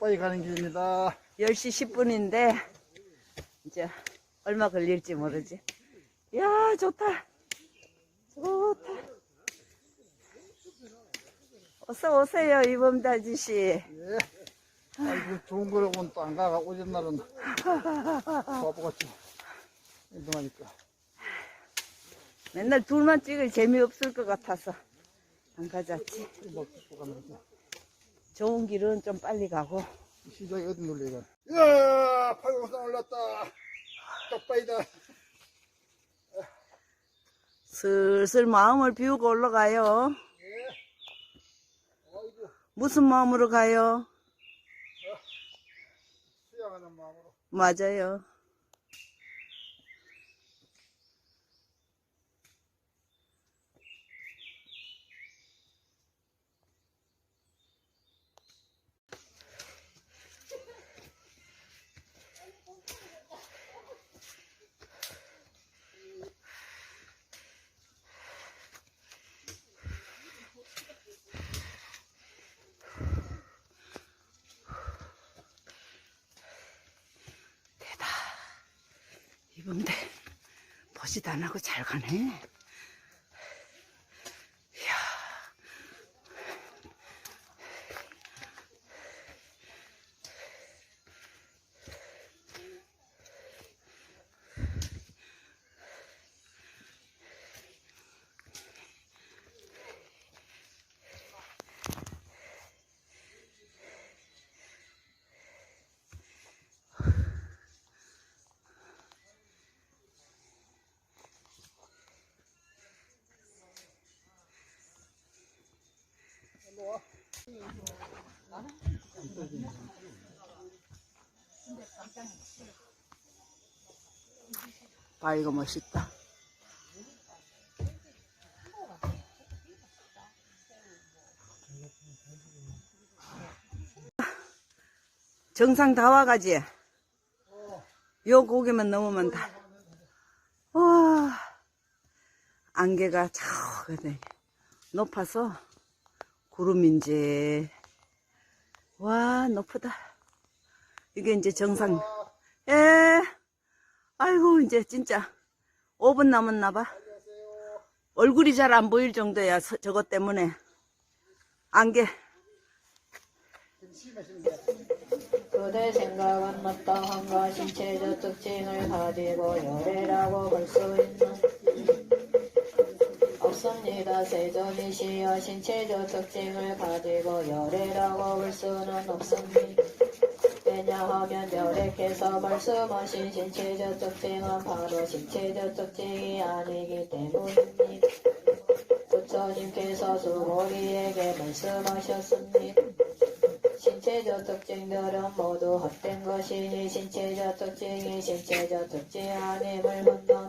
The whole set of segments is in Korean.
가빠이 가는 길입니다. 10시 10분인데 이제 얼마 걸릴지 모르지. 야 좋다. 좋다. 어서 오세요 이범대 아저씨. 예. 아이고, 좋은 거라고는 또안 가가 오전 날은 바보같이 운동하니까. 맨날 둘만 찍을 재미없을 것 같아서 안 가졌지. 뭐. 좋은 길은 좀 빨리 가고 시작이 어디 눌려, 이거. 이야, 팔공산 올랐다. 가빠이다. 슬슬 마음을 비우고 올라가요. 무슨 마음으로 가요? 수양하는 마음으로. 맞아요. 이범대 버짓 안 하고 잘 가네. 봐 이거 멋있다. 정상 다 와가지. 요 고개만 넘으면 다. 와 안개가 저거네 높아서 구름인지 와 높다. 이게 이제 정상. 예. 아이고 이제 진짜 5분 남았나 봐. 얼굴이 잘 안 보일 정도야 서- 저것 때문에 안개 그대 생각은 마땅한가 신체적 특징을 가지고 열애라고 볼 수 있는 없습니다. 세점이시여 신체적 특징을 가지고 열애라고 볼 수는 없습니다. 왜냐하면 혈액에서 말씀하신 신체적 특징은 바로 신체적 특징이 아니기 때문입니다. 부처님께서 수고리에게 말씀하셨습니다. 신체적 특징들은 모두 헛된 것이니 신체적 특징이 신체적 특징 아님을 묻는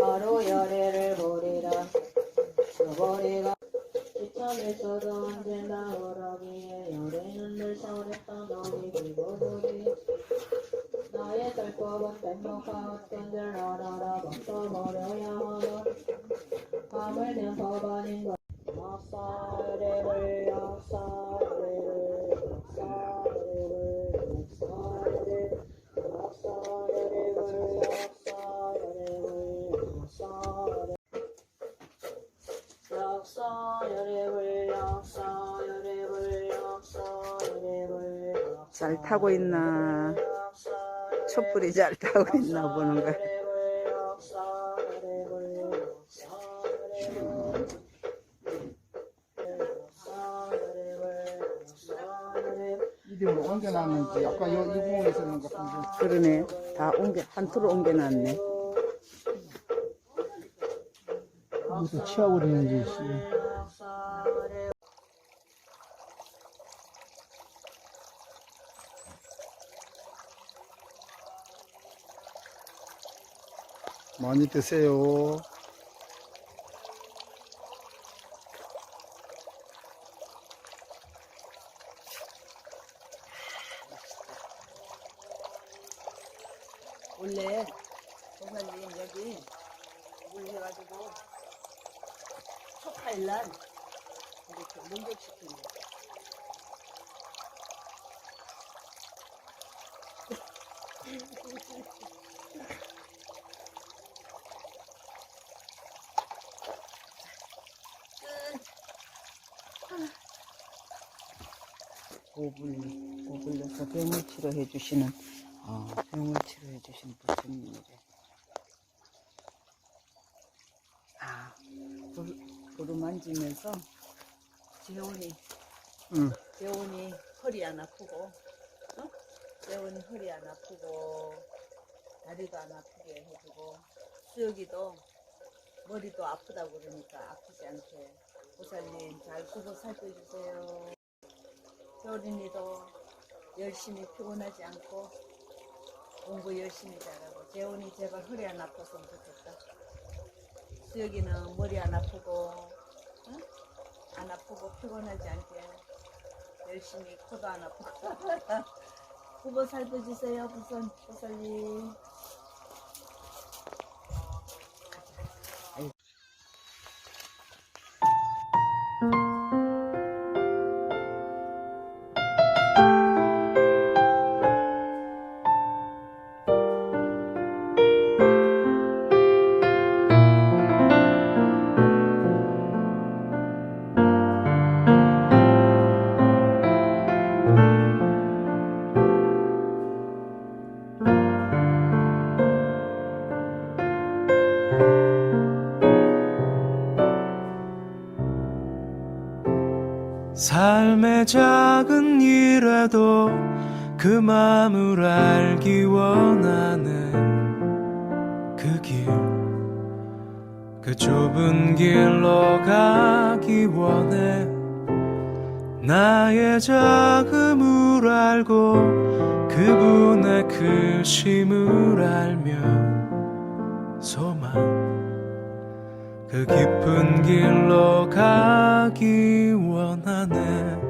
바로 열애를 보리라. 수고리가 이참에서도 언제나 오라기에 열애는 늘 서랬던 너희 기고들이 나의 살법은 백목과 헛된들 알아라 벗어버려야 하노 밤을 낸 법안인 것. 역사를 역사를 역사 잘 타고 있나? 촛불이 잘 타고 있나 보는 거야. 이름을 옮겨놨는지 아까 요, 이 부분에 있었는 것 같은데 그러네. 다 옮겨, 한투로 옮겨놨네. 이것도 치워버리는지 씨. 많이 드세요. 원래 조사님 여기 물 해가지고 초파일날 이렇게 목욕시키는 거. 보불, 보불려서 병을 치료해 주시는, 어, 병을 치료해 주시는 부처님이래. 아, 불, 불을 만지면서 재원이, 응. 재원이 허리 안 아프고, 어? 재원이 허리 안 아프고, 다리도 안 아프게 해주고, 수혁이도 머리도 아프다고 그러니까 아프지 않게. 보살님 잘 굽어 살펴주세요. 효린이도 열심히 피곤하지 않고 공부 열심히 잘하고 재훈이 제발 허리 안 아팠으면 좋겠다. 수혁이는 머리 안 아프고 응? 안 아프고 피곤하지 않게 열심히 코도 안 아프고 후보 살펴주세요 부산 보살님. 그 마음을 알기 원하는 그 길, 그 좁은 길로 가기 원해. 나의 작음을 알고 그분의 크심을 알며 소망. 그 깊은 길로 가기 원하네.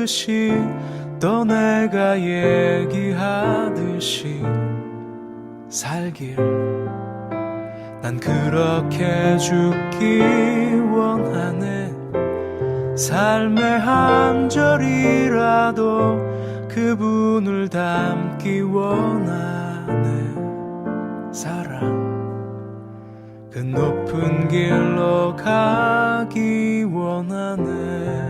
하듯이 또 내가 얘기하듯이 살길. 난 그렇게 죽기 원하네. 삶의 한 절이라도 그분을 닮기 원하네. 사랑. 그 높은 길로 가기 원하네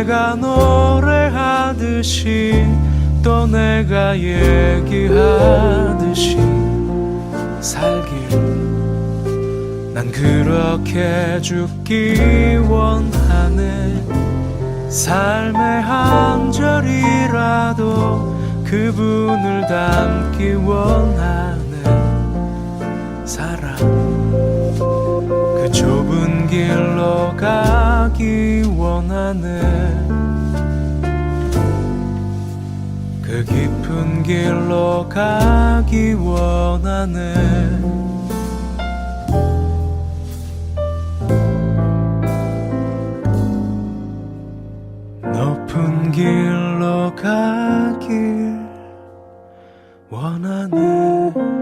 내가 노래하듯이 또 내가 얘기하듯이 살길. 난 그렇게 죽기 원하네. 삶의 한 절이라도 그분을 닮기 원하네 사랑 그 좁은 길로 가기 원하네 그 깊은 길로 가기 원하네 높은 길로 가길 원하네